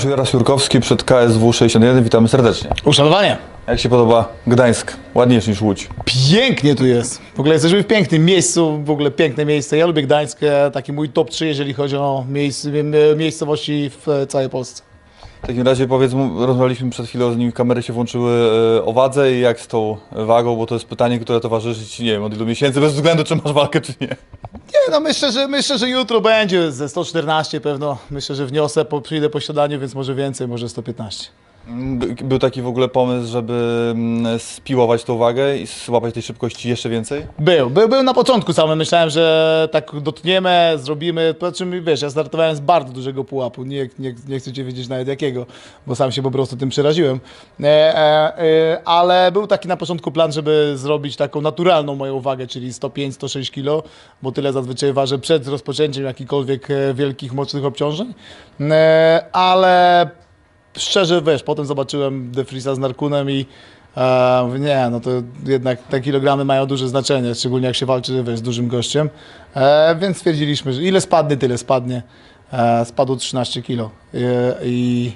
Łukasz Jaras Jurkowski przed KSW 61. Witamy serdecznie. Uszanowanie. Jak się podoba Gdańsk? Ładniejszy niż Łódź. Pięknie tu jest. W ogóle jesteśmy w pięknym miejscu, w ogóle piękne miejsce. Ja lubię Gdańsk, e, taki mój top 3, jeżeli chodzi o miejsc, m- miejscowości w e, całej Polsce. W takim razie powiedz rozmawialiśmy przed chwilą, zanim kamery się włączyły e, o wadze i jak z tą wagą, bo to jest pytanie, które towarzyszy Ci, nie wiem, od ilu miesięcy, bez względu czy masz walkę, czy nie. Nie, no myślę, że myślę, że jutro będzie ze 114 pewno. Myślę, że wniosę, po, przyjdę po śniadaniu, więc może więcej, może 115. By- Był taki w ogóle pomysł, żeby mm, spiłować tą wagę i złapać tej szybkości jeszcze więcej? Był, był, był na początku samym. Myślałem, że tak dotkniemy, zrobimy. Po czym wiesz, ja startowałem z bardzo dużego pułapu. Nie, nie, nie chcę cię wiedzieć nawet jakiego, bo sam się po prostu tym przeraziłem. E, e, e, ale był taki na początku plan, żeby zrobić taką naturalną moją wagę, czyli 105-106 kg, bo tyle zazwyczaj ważę przed rozpoczęciem jakichkolwiek e, wielkich, mocnych obciążeń. E, ale szczerze, wiesz, potem zobaczyłem De Vriesa z Narkunem i e, nie, no to jednak te kilogramy mają duże znaczenie, szczególnie jak się walczy, wiesz, z dużym gościem. E, więc stwierdziliśmy, że ile spadnie, tyle spadnie. E, spadło 13 kilo e, i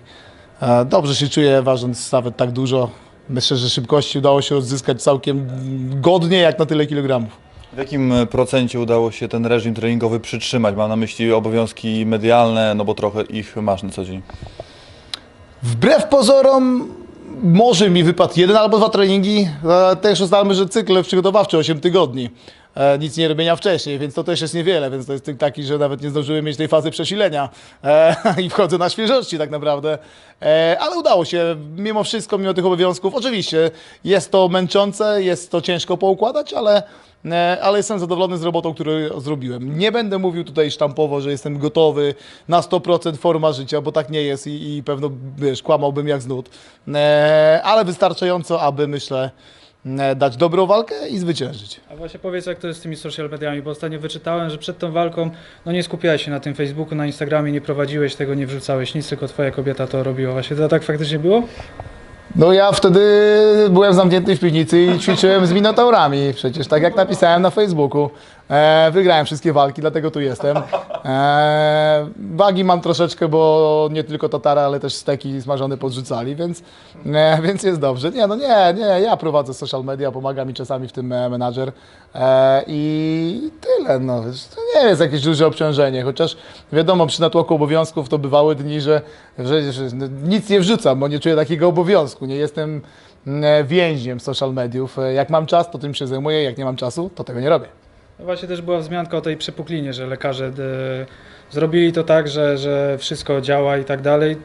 e, dobrze się czuję, ważąc nawet tak dużo. Myślę, że szybkości udało się odzyskać całkiem godnie, jak na tyle kilogramów. W jakim e, procencie udało się ten reżim treningowy przytrzymać? Mam na myśli obowiązki medialne, no bo trochę ich masz na co dzień. Wbrew pozorom może mi wypadł jeden albo dwa treningi. Też ustalmy, że cykl przygotowawczy 8 tygodni. E, Nic nie robienia wcześniej, więc to też jest niewiele, więc to jest taki, że nawet nie zdążyłem mieć tej fazy przesilenia e, i wchodzę na świeżości tak naprawdę. E, ale udało się, mimo wszystko, mimo tych obowiązków. Oczywiście jest to męczące, jest to ciężko poukładać, ale ale jestem zadowolony z robotą, którą zrobiłem. Nie będę mówił tutaj sztampowo, że jestem gotowy na 100% forma życia, bo tak nie jest i, i pewno, wiesz, kłamałbym jak z nut. Ale wystarczająco, aby, myślę, dać dobrą walkę i zwyciężyć. A właśnie powiedz, jak to jest z tymi social mediami, bo ostatnio wyczytałem, że przed tą walką no nie skupiałeś się na tym Facebooku, na Instagramie, nie prowadziłeś tego, nie wrzucałeś nic, tylko twoja kobieta to robiła. Właśnie to tak faktycznie było? No ja wtedy byłem zamknięty w piwnicy i ćwiczyłem z minotaurami. Przecież tak jak napisałem na Facebooku. E, wygrałem wszystkie walki, dlatego tu jestem. E, wagi mam troszeczkę, bo nie tylko tatara, ale też steki smażone podrzucali, więc, e, więc jest dobrze. Nie, no nie, nie, ja prowadzę social media, pomaga mi czasami w tym e, menadżer e, i tyle. No. To nie jest jakieś duże obciążenie, chociaż wiadomo, przy natłoku obowiązków to bywały dni, że, że, że nic nie wrzucam, bo nie czuję takiego obowiązku. Nie jestem mm, więźniem social mediów. E, Jak mam czas, to tym się zajmuję, jak nie mam czasu, to tego nie robię. No właśnie też była wzmianka o tej przepuklinie, że lekarze e, zrobili to tak, że, że wszystko działa i tak dalej.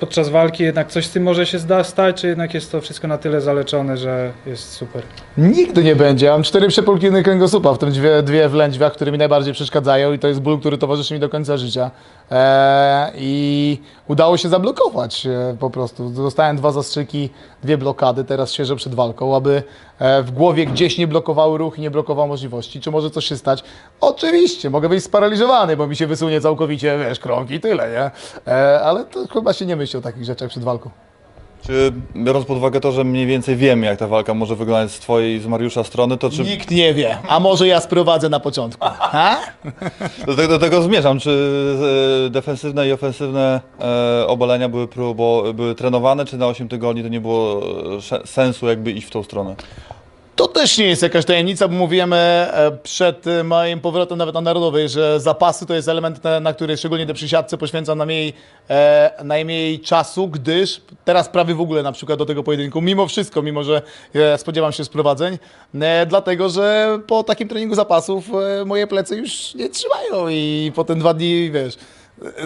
Podczas walki jednak coś z tym może się zda, stać, czy jednak jest to wszystko na tyle zaleczone, że jest super? Nigdy nie będzie. Mam cztery przepulkiny kręgosłupa, w tym dwie, dwie w lędźwiach, które mi najbardziej przeszkadzają i to jest ból, który towarzyszy mi do końca życia. Eee, I udało się zablokować e, po prostu. Dostałem dwa zastrzyki, dwie blokady, teraz świeżo przed walką, aby e, w głowie gdzieś nie blokowały ruch i nie blokował możliwości. Czy może coś się stać? Oczywiście, mogę być sparaliżowany, bo mi się wysunie całkowicie, wiesz, krąg i tyle, nie? E, ale to chyba się nie myśli o takich rzeczach przed walką. Czy biorąc pod uwagę to, że mniej więcej wiemy, jak ta walka może wyglądać z Twojej i z Mariusza strony, to czy Nikt nie wie, a może ja sprowadzę na początku. Ha? do, tego- do tego zmierzam, czy e, defensywne i ofensywne e, obalenia były, próbo, były trenowane, czy na 8 tygodni to nie było e, sze- sensu jakby iść w tą stronę? To też nie jest jakaś tajemnica, bo mówiłem e, przed moim powrotem nawet na Narodowej, że zapasy to jest element, na, który szczególnie do przysiadce poświęcam najmniej, e, najmniej czasu, gdyż teraz prawie w ogóle na przykład do tego pojedynku, mimo wszystko, mimo że e, spodziewam się sprowadzeń, e, dlatego że po takim treningu zapasów e, moje plecy już nie trzymają i po ten dwa dni, wiesz,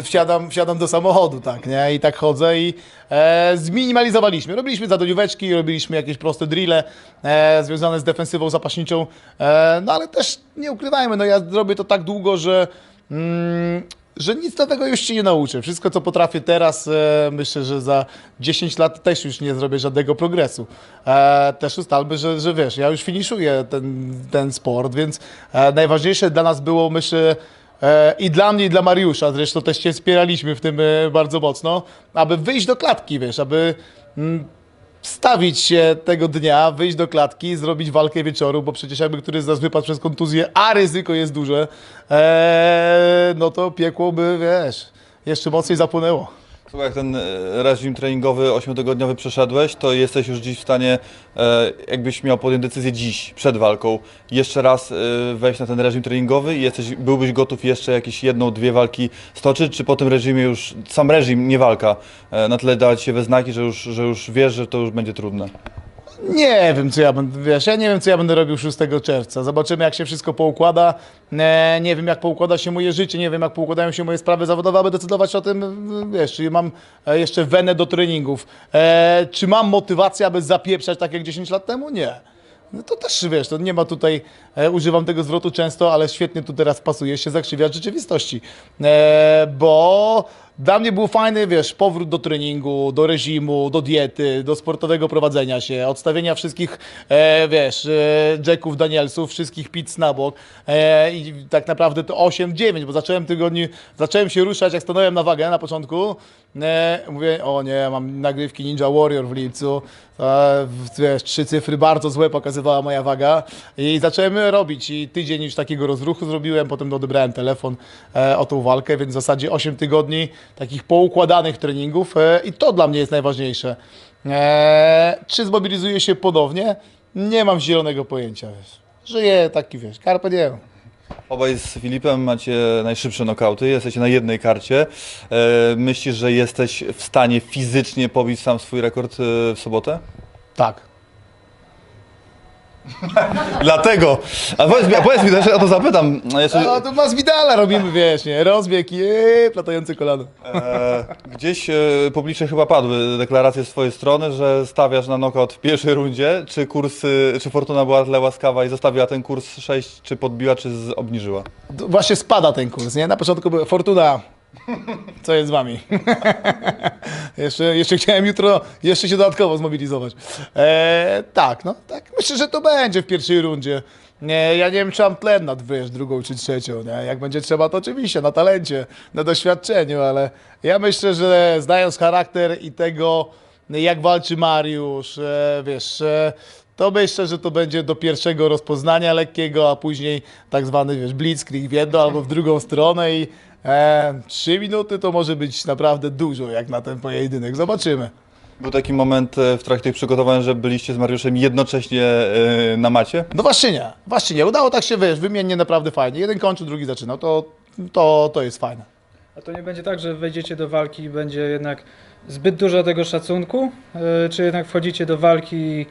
wsiadam, wsiadam do samochodu, tak, nie? I tak chodzę i e, zminimalizowaliśmy. Robiliśmy zadanióweczki, robiliśmy jakieś proste drille e, związane z defensywą zapaśniczą, e, no ale też nie ukrywajmy, no ja robię to tak długo, że mm, że nic nowego już się nie nauczę. Wszystko, co potrafię teraz, e, myślę, że za 10 lat też już nie zrobię żadnego progresu. E, też ustalmy, że, że wiesz, ja już finiszuję ten, ten sport, więc e, najważniejsze dla nas było, myślę, I dla mnie, i dla Mariusza, zresztą też się wspieraliśmy w tym e, bardzo mocno, aby wyjść do klatki, wiesz, aby mm, stawić się tego dnia, wyjść do klatki, zrobić walkę wieczoru, bo przecież jakby któryś z nas wypadł przez kontuzję, a ryzyko jest duże, e, no to piekło by, wiesz, jeszcze mocniej zapłynęło. Słuchaj, jak ten e, reżim treningowy 8-tygodniowy przeszedłeś, to jesteś już dziś w stanie, e, jakbyś miał podjąć decyzję dziś, przed walką, jeszcze raz e, wejść na ten reżim treningowy i jesteś, byłbyś gotów jeszcze jakieś jedną, dwie walki stoczyć, czy po tym reżimie już, sam reżim, nie walka, na tyle dać się we znaki, że już, że już wiesz, że to już będzie trudne? Nie wiem, co ja będę, wiesz, ja nie wiem, co ja będę robił 6 czerwca. Zobaczymy, jak się wszystko poukłada. E, nie wiem, jak poukłada się moje życie, nie wiem, jak poukładają się moje sprawy zawodowe, aby decydować o tym, wiesz, czy mam e, jeszcze wenę do treningów. E, czy mam motywację, aby zapieprzać tak jak 10 lat temu? Nie. No to też, wiesz, to nie ma tutaj, e, używam tego zwrotu często, ale świetnie tu teraz pasuje się zakrzywiać rzeczywistości. E, bo dla mnie był fajny, wiesz, powrót do treningu, do reżimu, do diety, do sportowego prowadzenia się, odstawienia wszystkich, e, wiesz, e, Jacków, Danielsów, wszystkich pizz na bok. E, i tak naprawdę to 8-9, bo zacząłem tygodni, zacząłem się ruszać, jak stanąłem na wagę na początku, e, mówię, o nie, mam nagrywki Ninja Warrior w lipcu, e, wiesz, trzy cyfry bardzo złe pokazywała moja waga. I zacząłem robić. I tydzień już takiego rozruchu zrobiłem, potem odebrałem telefon e, o tą walkę, więc w zasadzie 8 tygodni takich poukładanych treningów e, i to dla mnie jest najważniejsze. E, czy zmobilizuję się ponownie? Nie mam zielonego pojęcia, wiesz. Żyję taki, wiesz, carpe diem. Obaj z Filipem macie najszybsze nokauty, jesteście na jednej karcie. E, myślisz, że jesteś w stanie fizycznie pobić sam swój rekord w sobotę? Tak. Dlatego. A powiedz mi, a powiedz mi też, o to zapytam. Jeszcze, No to ma z Vidala robimy, wiesz, nie? Rozbieg i ee, platające kolano. e, gdzieś e, publicznie chyba padły deklaracje z twojej strony, że stawiasz na knockout w pierwszej rundzie. Czy kurs, e, czy Fortuna była tyle łaskawa i zostawiła ten kurs 6, czy podbiła, czy z- obniżyła? To Właśnie spada ten kurs, nie? Na początku była Fortuna. Co jest z wami? jeszcze, jeszcze chciałem jutro jeszcze się dodatkowo zmobilizować. E, tak, no tak. Myślę, że to będzie w pierwszej rundzie. Nie, ja nie wiem, czy mam tlen nad wiesz, drugą czy trzecią. Nie? Jak będzie trzeba, to oczywiście na talencie, na doświadczeniu, ale ja myślę, że znając charakter i tego, jak walczy Mariusz, e, wiesz, e, to myślę, że to będzie do pierwszego rozpoznania lekkiego, a później tak zwany wiesz, blitzkrieg w jedną albo w drugą stronę i trzy minuty to może być naprawdę dużo jak na ten pojedynek. Zobaczymy. Był taki moment e, w trakcie przygotowań, że byliście z Mariuszem jednocześnie e, na macie? No właśnie nie, właśnie nie. Udało tak się, wiesz, wymiennie naprawdę fajnie. Jeden kończył, drugi zaczynał. To, to, to jest fajne. A to nie będzie tak, że wejdziecie do walki i będzie jednak zbyt dużo tego szacunku? Czy jednak wchodzicie do walki i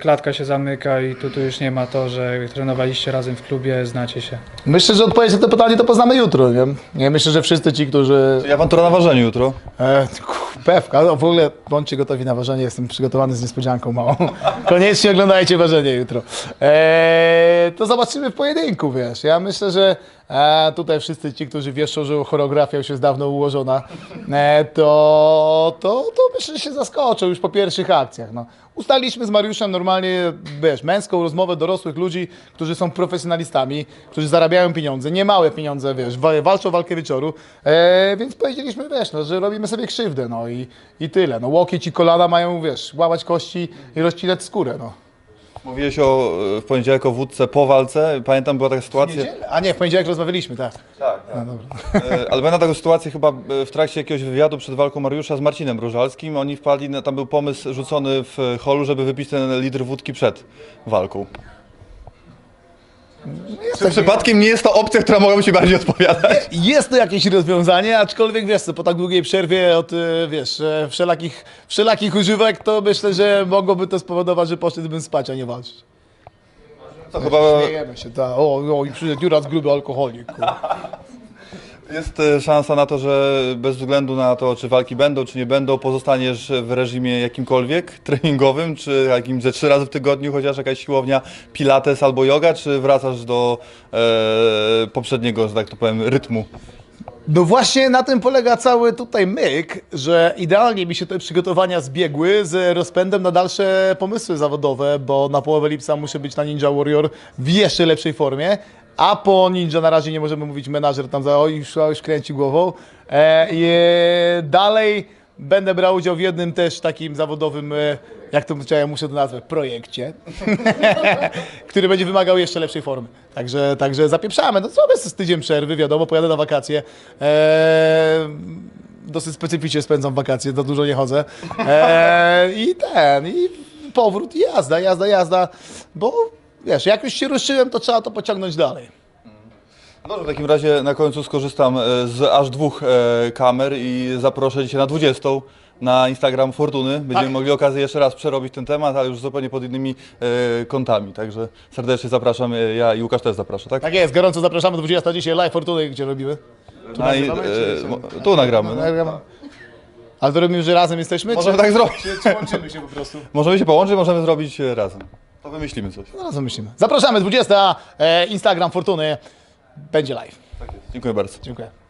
klatka się zamyka i tu, tu już nie ma to, że trenowaliście razem w klubie, znacie się? Myślę, że odpowiedź na to pytanie to poznamy jutro, nie? Ja myślę, że wszyscy ci, którzy Czyli awantura na ważeniu jutro. E, ku- pewka, no w ogóle bądźcie gotowi na ważenie, jestem przygotowany z niespodzianką małą. Koniecznie oglądajcie ważenie jutro. E, to zobaczymy w pojedynku, wiesz. Ja myślę, że e, tutaj wszyscy ci, którzy wieszczą, że choreografia już jest dawno ułożona, e, to, to, to myślę, że się zaskoczą już po pierwszych akcjach. No. Ustaliśmy z Mariuszem normalnie, wiesz, męską rozmowę dorosłych ludzi, którzy są profesjonalistami, którzy zarabiają pieniądze, niemałe pieniądze, wiesz, wa- walczą walkę wieczoru, e, więc powiedzieliśmy, wiesz, no, że robimy sobie krzywdę, no i, i tyle. No, łokieć i kolana mają, wiesz, łamać kości i rozcinać skórę, no. Mówiłeś o, e, w poniedziałek o wódce po walce. Pamiętam, była taka sytuacja. Niedzielę? A nie, w poniedziałek rozmawialiśmy, tak. Tak, A, dobra. E, Ale pamiętam taką sytuację chyba e, w trakcie jakiegoś wywiadu przed walką Mariusza z Marcinem Różalskim. Oni wpadli, na, tam był pomysł rzucony w holu, żeby wypić ten litr wódki przed walką. Czy przypadkiem nie jest to opcja, która mogłaby się bardziej odpowiadać? Jest to jakieś rozwiązanie, aczkolwiek wiesz co, po tak długiej przerwie od, e, wiesz, e, wszelakich, wszelakich używek, to myślę, że mogłoby to spowodować, że poszedłbym spać, a nie walczyć. To chyba Śmiejemy się, tak. O, o, i przyszedł Juras gruby alkoholik. kurwa. Jest e, szansa na to, że bez względu na to, czy walki będą, czy nie będą, pozostaniesz w reżimie jakimkolwiek treningowym, czy jakimś ze trzy razy w tygodniu, chociaż jakaś siłownia, pilates albo yoga, czy wracasz do e, poprzedniego, że tak to powiem, rytmu? No właśnie na tym polega cały tutaj myk, że idealnie mi się te przygotowania zbiegły z rozpędem na dalsze pomysły zawodowe, bo na połowę lipca muszę być na Ninja Warrior w jeszcze lepszej formie, a po Ninja na razie nie możemy mówić menadżer tam za oj, już, już kręci głową. E, e, dalej będę brał udział w jednym też takim zawodowym, e, jak to ja muszę to nazwać, projekcie, który będzie wymagał jeszcze lepszej formy. Także, także zapieprzamy. No co jest z tydzień przerwy, wiadomo, pojadę na wakacje. Eee, dosyć specyficznie spędzam wakacje, za dużo nie chodzę. E, I ten, i powrót, i jazda, jazda, jazda, bo wiesz, jak już się ruszyłem, to trzeba to pociągnąć dalej. Dobrze, w takim razie na końcu skorzystam e, z aż dwóch e, kamer i zaproszę Cię na 20 na Instagram Fortuny. Będziemy Tak. mogli okazję jeszcze raz przerobić ten temat, ale już zupełnie pod innymi e, kątami. Także serdecznie zapraszam, e, ja i Łukasz też zapraszam, tak? Tak jest, gorąco zapraszamy 20 dzisiaj live Fortuny, gdzie robimy. Tu Na, nagrywamy, czy- e, tu nagramy. No. Nagramy. Ale to robimy, że razem jesteśmy? Możemy czy, tak zrobić. Czy, czy łączymy się po prostu? Możemy się połączyć, możemy zrobić razem. To wymyślimy coś. No, razem myślimy. Zapraszamy 20, e, Instagram Fortuny, będzie live. Dziękuję bardzo. Dziękuję.